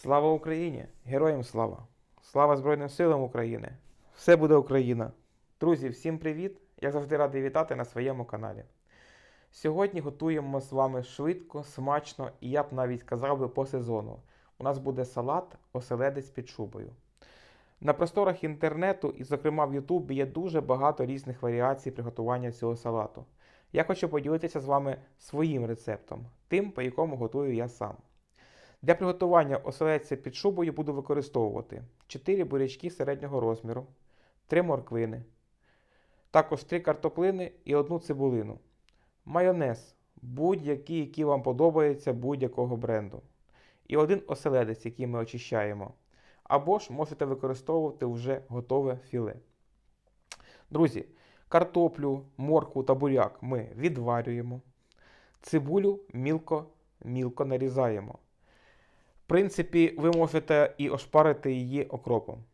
Слава Україні! Героям слава! Слава Збройним силам України! Все буде Україна! Друзі, всім привіт! Я завжди радий вітати на своєму каналі. Сьогодні готуємо з вами швидко, смачно і я б навіть казав би по сезону. У нас буде салат оселедець під шубою. На просторах інтернету і, зокрема, в Ютубі є дуже багато різних варіацій приготування цього салату. Я хочу поділитися з вами своїм рецептом, тим, по якому готую я сам. Для приготування оселедця під шубою буду використовувати 4 бурячки середнього розміру, 3 морквини, також 3 картоплини і 1 цибулину, майонез, будь-який, який вам подобається будь-якого бренду, і один оселедець, який ми очищаємо. Або ж можете використовувати вже готове філе. Друзі, картоплю, моркву та буряк ми відварюємо. Цибулю мілко, мілко нарізаємо. Принципі, ви можете і ошпарити її окропом.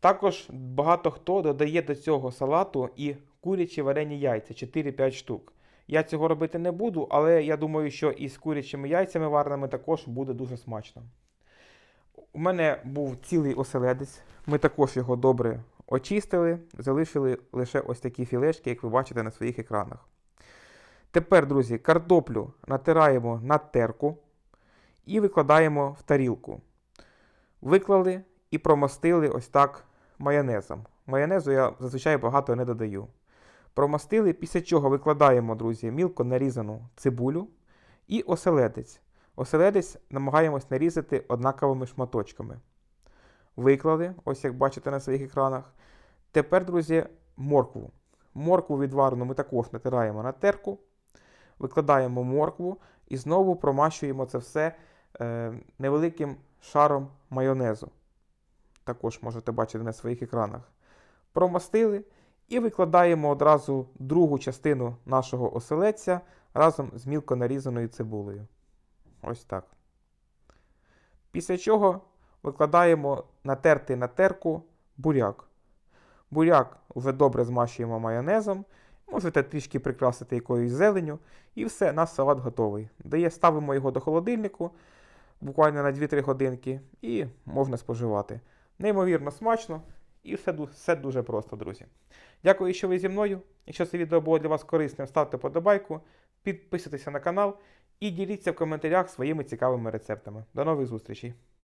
Також багато хто додає до цього салату і курячі варені яйця 4-5 штук. Я цього робити не буду, але я думаю, що із курячими яйцями вареними також буде дуже смачно. У мене був цілий оселедець. Ми також його добре очистили, залишили лише ось такі філешки, як ви бачите на своїх екранах. Тепер, друзі, картоплю натираємо на терку і викладаємо в тарілку. Виклали і промастили ось так майонезом. Майонезу я зазвичай багато не додаю. Промастили, після чого викладаємо, друзі, мілко нарізану цибулю і оселедець. Оселедець намагаємось нарізати однаковими шматочками. Виклали, ось як бачите на своїх екранах. Тепер, друзі, моркву. Моркву відварену ми також натираємо на терку, викладаємо моркву і знову промащуємо це все невеликим шаром майонезу. Також можете бачити на своїх екранах. Промастили і викладаємо одразу другу частину нашого оселедця разом з мілко нарізаною цибулею. Ось так. Після чого викладаємо натертий на терку буряк. Буряк вже добре змащуємо майонезом. Можете трішки прикрасити якоюсь зеленю. І все, наш салат готовий. Дає, ставимо його до холодильнику буквально на 2-3 годинки і можна споживати. Неймовірно смачно і все, все дуже просто, друзі. Дякую, що ви зі мною. Якщо це відео було для вас корисним, ставте подобайку, підписуйтесь на канал і діліться в коментарях своїми цікавими рецептами. До нових зустрічей!